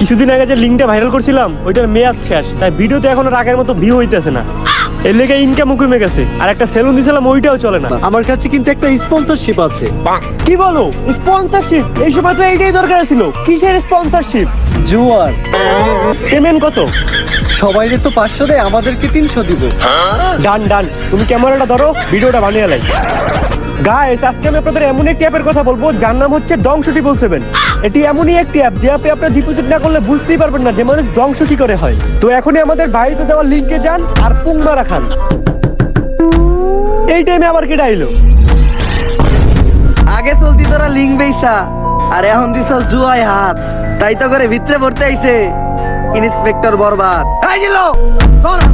কিছুদিন আগে যে লিঙ্কটা ভাইরাল করছিলাম ওইটার মেয়াদ শেষ। তাই ভিডিওতে এখন আর আগের মতো ভিউ হইতেছে না। এর লেগে ইনকামও কমে গেছে। আর একটা সেলুন দিছিলাম ওইটাও চলে না। আমার কাছে কিন্তু একটা স্পন্সরশিপ আছে। কি বলো? স্পন্সরশিপ এই সময় তো এইটাই দরকার ছিল। কিসের স্পন্সরশিপ জুয়ার। পেমেন্ট কত? সবাইরে তো পাঁচশো দেয় আমাদেরকে তিনশো দিব। ডান ডান। তুমি ক্যামেরাটা ধরো ভিডিওটা বানিয়ে লাই। গাইস আজকে আমি আপনাদের এমন একটি অ্যাপের কথা বলব, যার নাম হচ্ছে দংশ ট্রিপল সেভেন এটি এমনই একটি অ্যাপ যে অ্যাপে আপনার ডিপোজিট না করলে বুঝতেই পারবেন না যে মানুষ ধ্বংস কি করে হয়। তো এখনই আমাদের বাড়িতে দেওয়া লিঙ্কে যান আর পুং মারা খান এই টাইমে আবার কেটে আইলো আগে চলতি তোরা লিঙ্ক বেইসা, আর এখন দিছ জুয়াই হাত। তাই তো করে ভিতরে ভরতে আইছে। ইন্সপেক্টর বরবাদ। ধর। হালা